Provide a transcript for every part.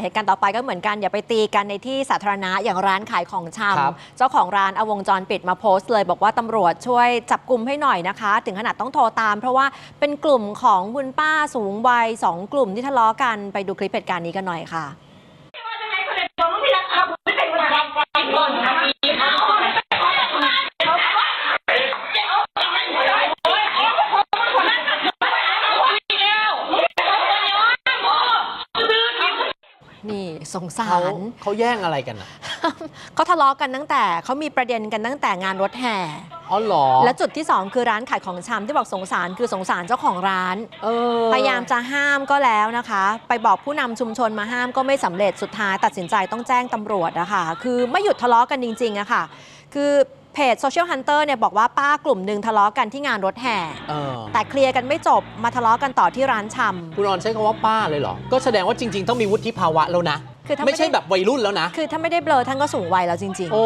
เหตุการณ์ต่อไปก็เหมือนกันอย่าไปตีกันในที่สาธารณะอย่างร้านขายของชครับำเจ้าของร้านเอาวงจรปิดมาโพสต์เลยบอกว่าตำรวจช่วยจับกลุ่มให้หน่อยนะคะ ถึงขนาดต้องโทรตาม เพราะว่าเป็นกลุ่มของคุณป้าสูงวัยสองกลุ่มที่ทะเลาะกันไปดูคลิปเหตุการณ์นี้กันหน่อยค่ะ นี่สงสาเขาร เขาแย่งอะไรกันอะเขาทะเลาะกันตั้งแต่เขามีประเด็นกันตั้งแต่งานรถแห่ อ๋อเหรอและจุดที่ 2 คือร้านขายของชำที่บอกสงสารคือสงสารเจ้าของร้าน เออพยายามจะห้ามก็แล้วนะคะ ไปบอกผู้นำชุมชนมาห้ามก็ไม่สำเร็จสุดท้ายตัดสินใจต้องแจ้งตำรวจนะคะคือไม่หยุดทะเลาะกันจริงๆอะค่ะ คือ เพจ Social Hunter เนี่ยบอกว่าป้ากลุ่มหนึ่งทะเลาะกันที่งานรถแห่ เออแต่เคลียร์กันไม่จบมาทะเลาะกันต่อที่ร้านชำ คุณออนใช้คำว่าป้าเลยเหรอ ก็แสดงว่าจริง ๆ ต้องมีวุฒิภาวะแล้วนะ คือถ้าไม่ไม่ใช่ได้แบบวัยรุ่นแล้วนะ คือถ้าไม่ได้เบลอท่านก็สูงวัยแล้วจริง ๆ โอ้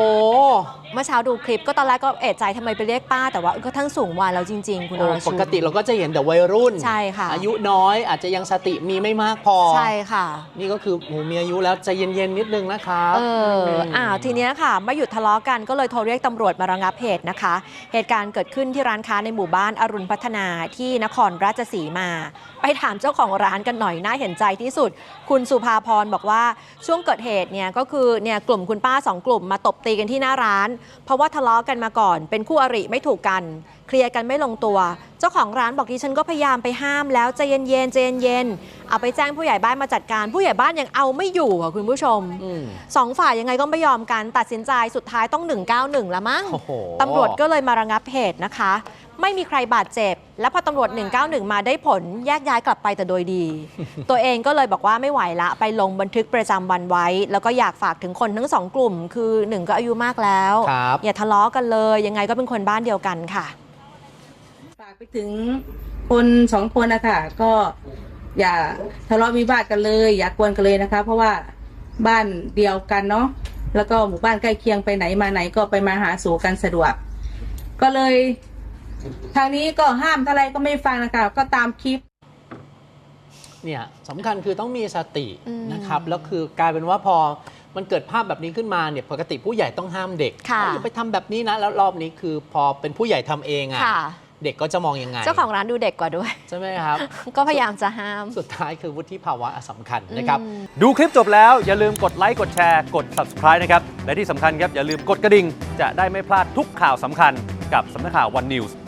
เมื่อเช้าดูคลิปก็ตอนแรกก็เอะใจทำไมไปเรียกป้า แต่ว่าเออก็ทั้งสูงวัยแล้วจริง ๆ คุณอโอ้รชุปนกติเราก็จะเห็นแต่วัยรุ่น ใช่ค่ะ อายุน้อยอาจจะยังสติมีไม่มากพอ ใช่ค่ะ นี่ก็คือโหมีอายุแล้วใจเย็นๆนิดนึงนะครับ เอออ้าวทีเนี้ยค่ะ ไม่หยุดทะเลาะกันก็เลยโทรเรียกตำรวจมาระงับเหตุนะคะ เหตุการณ์เกิดขึ้นที่ร้านค้าในหมู่บ้านอรุณพัฒนาที่นครราชสีมา ไปถามเจ้าของร้านกันหน่อยน่าเห็นใจที่สุด คุณสุภาพรบอกว่าช่วงเกิดเหตุเนี่ยก็คือเนี่ยกลุ่มคุณป้าสองกลุ่มมาตบตีกันที่หน้าร้าน เพราะว่าทะเลาะกันมาก่อน เป็นคู่อริไม่ถูกกัน เคลียร์กันไม่ลงตัว เจ้าของร้านบอกดิฉันก็พยายามไปห้ามแล้วใจเย็นๆใจเย็นๆเอาไปแจ้งผู้ใหญ่บ้านมาจัดการผู้ใหญ่บ้านยังเอาไม่อยู่อะคุณผู้ชมอืมสองฝ่ายยังไงก็ไม่ยอมกันตัดสินใจสุดท้ายต้อง 191แล้วมั้งโอ้โหตำรวจก็เลยมาระงับเหตุนะคะ ไม่มีใครบาดเจ็บ และพอตำรวจ 191 มาได้ผลแยกย้ายกลับไปแต่โดยดี ตัวเองก็เลยบอกว่าไม่ไหวละไปลงบันทึกประจำวันไว้ แล้วก็อยากฝากถึงคนทั้งสองกลุ่ม คือหนึ่งก็อายุมากแล้ว ครับอย่าทะเลาะกันเลย ยังไงก็เป็นคนบ้านเดียวกันค่ะ ฝากไปถึงคนสองคนนะคะก็อย่าทะเลาะวิวาทกันเลย อย่ากวนกันเลยนะคะ เพราะว่าบ้านเดียวกันเนาะแล้วก็หมู่บ้านใกล้เคียงไปไหนมาไหนก็ไปมาหาสู่กันสะดวก ก็เลย ทางนี้ก็ห้ามเท่าไรก็ไม่ฟังนะคะ ก็ตามคลิป เนี่ยสำคัญคือต้องมีสติอืมนะครับ แล้วคือกลายเป็นว่าพอมันเกิดภาพแบบนี้ขึ้นมาเนี่ยปกติผู้ใหญ่ต้องห้ามเด็กค่ะอย่าไปทำแบบนี้นะ แล้วรอบนี้คือพอเป็นผู้ใหญ่ทำเองอะค่ะ เด็กก็จะมองยังไงเจ้าของร้านดูเด็กกว่าด้วย ใช่ไหมครับ ก็พยายามจะห้าม สุดท้ายคือวุฒิภาวะสำคัญนะครับอืมดูคลิปจบแล้วอย่าลืมกดไลค์กดแชร์กด subscribe นะครับ และที่สำคัญครับ อย่าลืมกดกระดิ่ง จะได้ไม่พลาดทุกข่าวสำคัญกับสำนักข่าว One News